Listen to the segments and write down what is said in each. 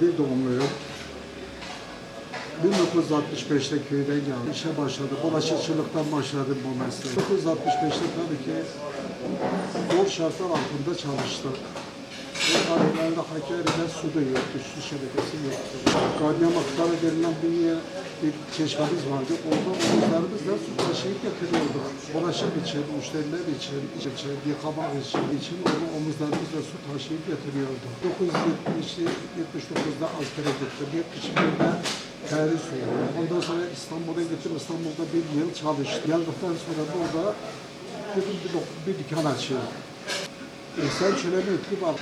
bir doğumluyum. 1965'te köyden geldim. İşe başladım. Bulaşıkçılıktan başladım bu mesleğe. 1965'te tabii ki zor şartlar altında çalıştım. Tarihlerde Hakkari'de su da yoktu, su şebekesi yoktu. Gardiyamaklara denilen bir, bir çeşmemiz vardı. Orada omuzlarımızla su taşıyıp getiriyorduk. Bulaşık için, müşteriler için, için, yıkamak için, için onu omuzlarımızla su taşıyıp getiriyorduk. 1979'da askere gittim. 71'de terhis oldu. Ondan sonra İstanbul'a gittim. İstanbul'da bir yıl çalıştım. Geldikten sonra burada bir, dok- bir dükkan açıyorum. Bir etki var.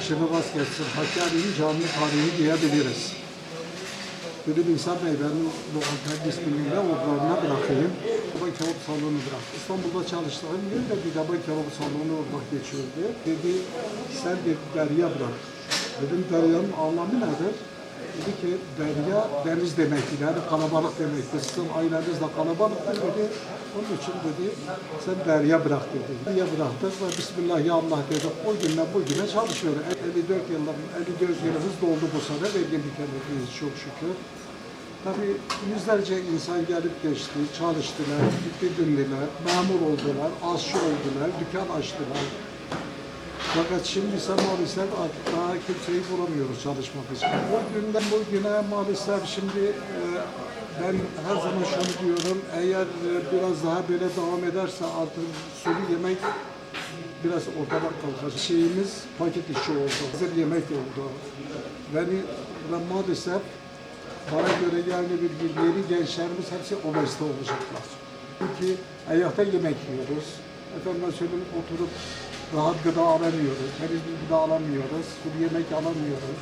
İşini rast geçsin. Hakkari'nin canlı tarihi diyebiliriz. Dedim İnsan Bey ben lokantayı bismillah oğullarına bırakayım. Baba kebap salonu bırak. İstanbul'da çalıştığım yerde bir baba kebap salonu orada geçiyordu. Dedi sen bir derya bırak. Dedim deryanın anlamı nedir? Dedi ki derya deniz demektir. Yani kalabalık demektir. Sizin aileniz de kalabalıktır dedi. Onun için dedi sen derya bırak dedi. Derya bıraktık ve Bismillah ya Allah dedik. O günden bugüne çalışıyor. 54 yıllar, 54 yılımız doldu bu sene. Vergi mükellefliyiz çok şükür. Tabii yüzlerce insan gelip geçti, çalıştılar, gitti döndüler, memur oldular, aşçı oldular, dükkan açtılar. Fakat şimdi ise maalesef artık daha kimseyi bulamıyoruz çalışmak için. O günden bugüne maalesef şimdi e, ben her zaman şunu diyorum, eğer e, biraz daha böyle devam ederse artık sulu yemek biraz ortadan kalkacak. Şeyimiz paket işi oldu, hazır yemek oldu. Yani ve maalesef bana göre yani bir yeni gençlerimiz hepsi obezite olacaklar. Çünkü ayakta yemek yiyoruz. Efendim söyleyeyim oturup rahat gıda alamıyoruz. Temiz bir gıda alamıyoruz. Sulu yemek alamıyoruz.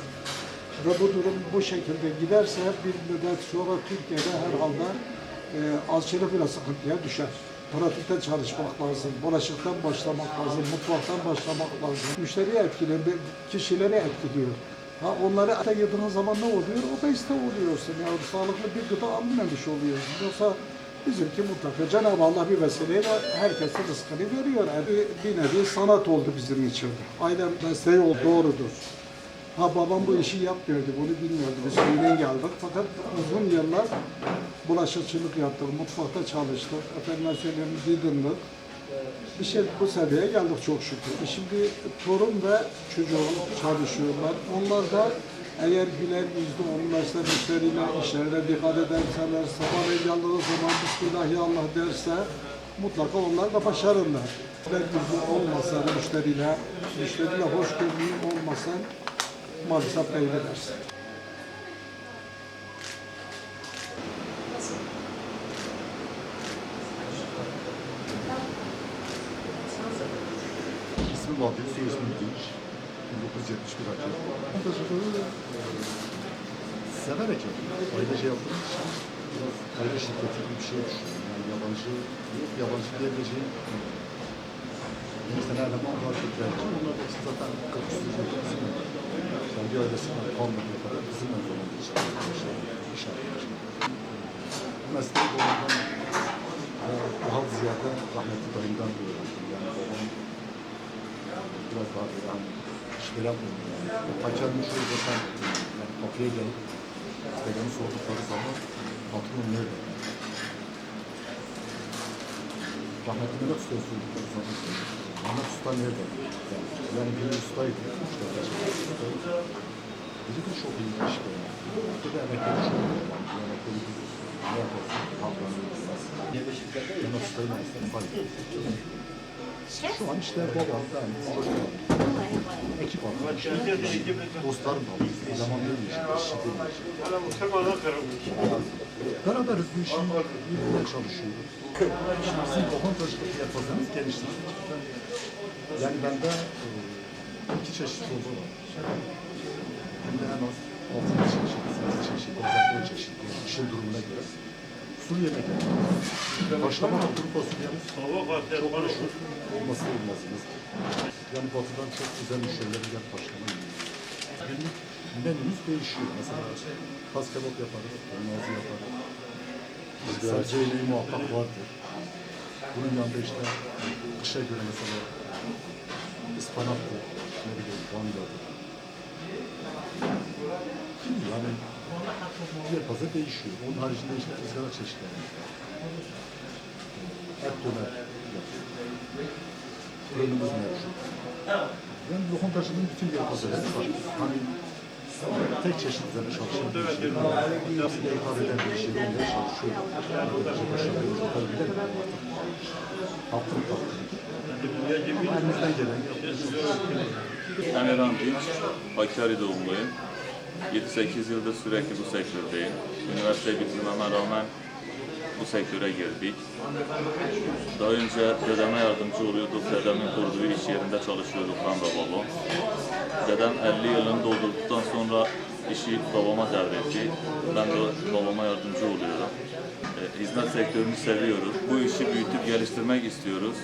Ve bu durum bu şekilde giderse bir müddet sonra Türkiye'de herhalde e, azçılık biraz sıkıntıya düşer. Pratikte çalışmak lazım, bulaşıktan başlamak lazım, mutfaktan başlamak lazım. Müşteriyi etkiliyor, bir kişileri etkiliyor. Ha onları ete yediğin zaman ne oluyor? Obezite oluyorsun. Yani sağlıklı bir gıda almamış oluyorsun. Yoksa bizimki mutlaka Cenab-ı Allah bir vesileyle herkese rızkını veriyor. Yani bir, nevi sanat oldu bizim için. Ailem mesleği oldu, doğrudur. Ha babam bu işi yapmıyordu, bunu bilmiyordu. Biz köyden geldik. Fakat uzun yıllar bulaşıkçılık yaptık, mutfakta çalıştık. Efendime söyleyeyim didindik. Şey bu seviyeye geldik çok şükür. E Şimdi torun ve çocuğum çalışıyorlar. Onlar da eğer güler yüzlü olmazsa müşteriyle işlerine dikkat ederseler, sabahleyin geldiği zaman Bismillahirrahmanirrahim derse mutlaka onlar da başarırlar. Güler yüzlü olmasa müşteriyle, müşteriyle hoşgörülü olmasa maalesef kaybedersin. İsmi Bahattin, soy ismi Dinç. 1971 hakem. Montajcılığı severek yaptım. Ailece yaptığım için biraz şirketi gibi bir şey düşünüyorum. Yani yabancı, yabancı diyebileceğim. Mesela eleman var Türklerce. Onlar da işte zaten kapıştırıcı bizim. Kendi ailesinden kalmadığı kadar bizimle olan için. İş yapmış. Mesleği babamdan e, daha ziyade rahmetli dayımdan da öğrendim. Yani babam biraz daha böyle işleri yapmıyorum yani. Hakemin şöyle desem, yani kapıya gelip dedemi sordukları zaman patronum nerede? Rahmetli Mehmet Usta'ya sordukları zaman Mehmet Usta nerede? Yani, yani bir ustaydı. İşte gerçekten ustaydı. Dedi ki çok iyi bir iş böyle. Dedi emekleri çok iyi. Yani emekleri bir ne yaparsın? Kalklanıyor. Mehmet Usta'yı mesela fark etti. Şu an işte babam, ben, ekip arkadaşlar, dostlarım da var. Zaman işte. Beraberiz bu işi birbirine çalışıyoruz. Şimdi sizin lokantacılık yaparsanız geliştirir. Yani bende e, iki çeşit çorba var. Hem de en az altı çeşit, sekiz çeşit, bazen on çeşit. İşin durumuna göre. Sulu yemek. Haşlama kuru fasulyemiz çok meşhur. Olması olmazımız. Yani batıdan çok güzel müşteriler gel haşlama yiyor. Günlük menümüz değişiyor. Mesela kas kebap yaparız, dolmazı yaparız. Sadece yemeği muhakkak vardır. Bunun yanında işte kışa göre mesela ıspanaktır, ne bileyim bangadır. Yani diğer fazla değişiyor. Onun haricinde işte ızgara çeşitleri. Et döner yapıyor. Fırınımız mevcut. Yani lokantacının bütün yelpazeleri var. Hani tek çeşit üzerine çalışan bir şey. De ifade eden bir şey. Onları çalışıyor. Böylece başarıyoruz. Tabii bilelim artık. Hakkım hakkım. Elimizden gelen yapıyoruz. Emirhan Dinç, Hakkari doğumluyum. 7-8 yıldır sürekli bu sektördeyim. Üniversite bitirmeme rağmen bu sektöre girdik. Daha önce dedeme yardımcı oluyorduk. Dedemin kurduğu iş yerinde çalışıyorduk ben ve babam. Dedem 50 yılını doldurduktan sonra işi babama devretti. Ben de babama yardımcı oluyorum. E, hizmet sektörünü seviyoruz. Bu işi büyütüp geliştirmek istiyoruz.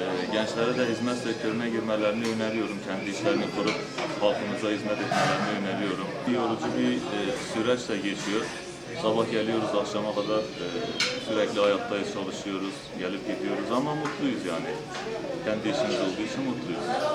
E, gençlere de hizmet sektörüne girmelerini öneriyorum. Kendi işlerini kurup halkımıza hizmet etmelerini öneriyorum. Bir yorucu bir e, süreçle geçiyor. Sabah geliyoruz akşama kadar e, sürekli ayaktayız, çalışıyoruz, gelip gidiyoruz ama mutluyuz yani. Kendi işimiz olduğu için mutluyuz.